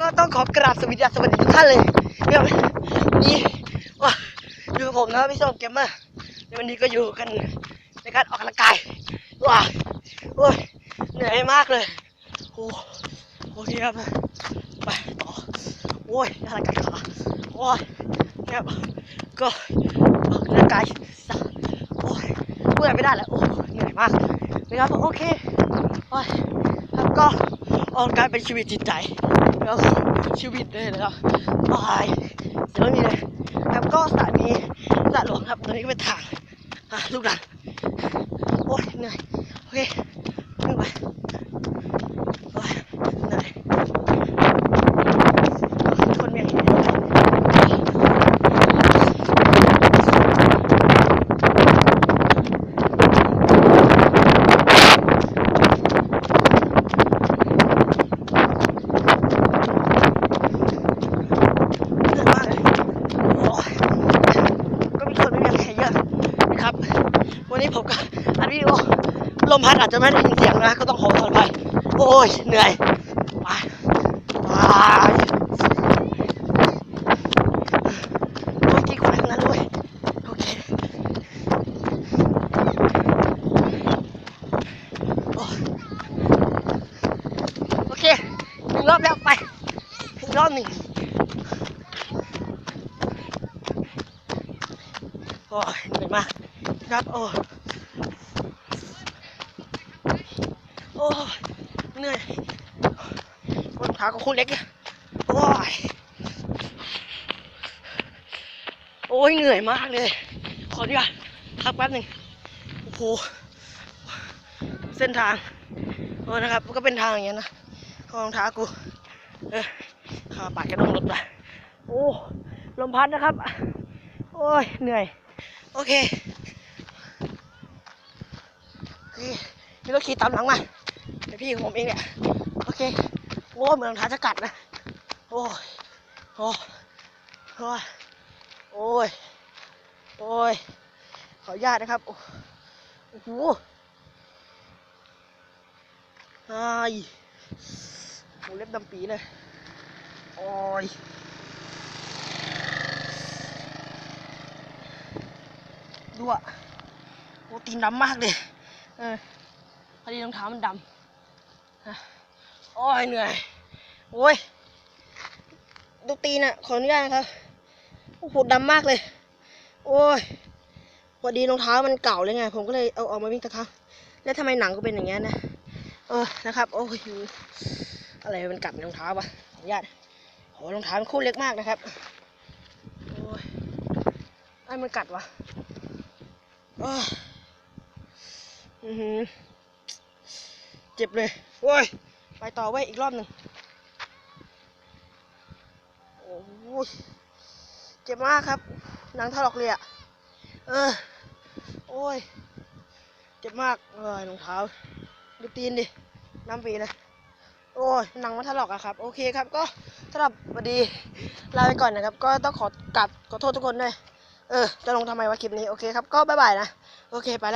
ก็ต้องขอกราบสวัสดีสวัสดีทุกท่านเลยเนี่ยวันนี้ว้าอยู่กับผมนะพี่ส้มเกมเมอร์ในวันนี้ก็อยู่กันในการออกกำลังกายว้าโอ้ยเหนื่อยมากเลยโอ้โอเคครับไปต่อโอ้ยอะไรกันขาโอ้ยเนี่ยก็ออกกำลังกายซะโอ้ยเมื่อยไม่ได้แล้วโอ้เหนื่อยมากนะครับโอเคโอ้ยครับก็ออกกำลังกายเป็นชีวิตจิตใจ แล้วชีวิตเลยนะครับตายเดี๋ยวไม่มีเลยครับก็สถานีสระหลวงครับตรงนี้ก็เป็นทางอะลูกหลานโอ้ยเหนื่อยโอเควิ่งไปโอ้ยเหนื่อยคนเมียงเหนื่อยมากเลยโอ้ยก็มีคนไม่มีใครเยอะนะครับ วั นี้ผมก็อัดวิดีโอ้ลมพัดอาจจะไม่ได้ยินเสียงนะก็ต้องขอขอไปโอ้ยเหนื่อยไปไปโอ้ยกี่คนทั้งนั้นด้วยโอเคโอ้ยโอเคหนึ่งรอบแล้วไปอีกรอบหนึ่งโอ้ยเหนื่อยมากครับโอ้ยโอ้ย เหนื่อยรองเท้าก็คู่เล็กโอ้ยโอ้ยเหนื่อยมากเลย ขอดีกว่าพักแป๊บหนึ่งโอ้โหเส้นทางโอ้นะครับก็เป็นทางอย่างเงี้ยนะรองเท้ากู เออขาปาดกระดงรถไปโอ้ลมพัดนะครับ โอ้ยเหนื่อย โอเคโอเคพี่รถขี่ตามหลังมา เดี๋ยวพี่ของผมเองเนี่ยโอเคโอ้เหมือนรองเท้าจะกัดนะโอ้ยโอ้ยโอ้ยโอ้ยโอ้ยขออนุญาตนะครับ โอ้โหไอ้ายโหเล็บดำปีเลยโอ้ยดูอะโอ้ตีนดำมากเลย เออพอดีรองเท้ามันดำ โอ้ยเหนื่อย โอ้ยดูตีนอะขออนุญาตนะครับโอ้โหดำมากเลย โอ้ยพอดีรองเท้ามันเก่าเลยไง ผมก็เลยเอาออกมาวิ่งตะครั้งแล้วทำไมหนังก็เป็นอย่างเงี้ยนะ เออ นะครับ โอ้ยอะไรมันกัดในรองเท้าปะขออนุญาตโหรองเท้ามันคู่เล็กมากนะครับ โอ้ยไอ้มันกัดวะอ้ยอือหือ เจ็บเลยโอ้ยไปต่อไว้ยอีกรอบหนึ่งโอ้ยเจ็บมากครับ หนังถลอกเลยอะเออ โอ้ย เจ็บมากเออรองเท้า ดูตีนดิ น้ำปีเลย โอ้ย หนังมันถลอกอะครับ โอเคครับก็สำหรับวันดีลาไปก่อนนะครับ ก็ต้องขอกลับขอโทษทุกคนด้วย เออ จะลงทำไมวะคลิปนี้ โอเคครับ ก็บ๊ายบายนะ โอเค ไปแล้ว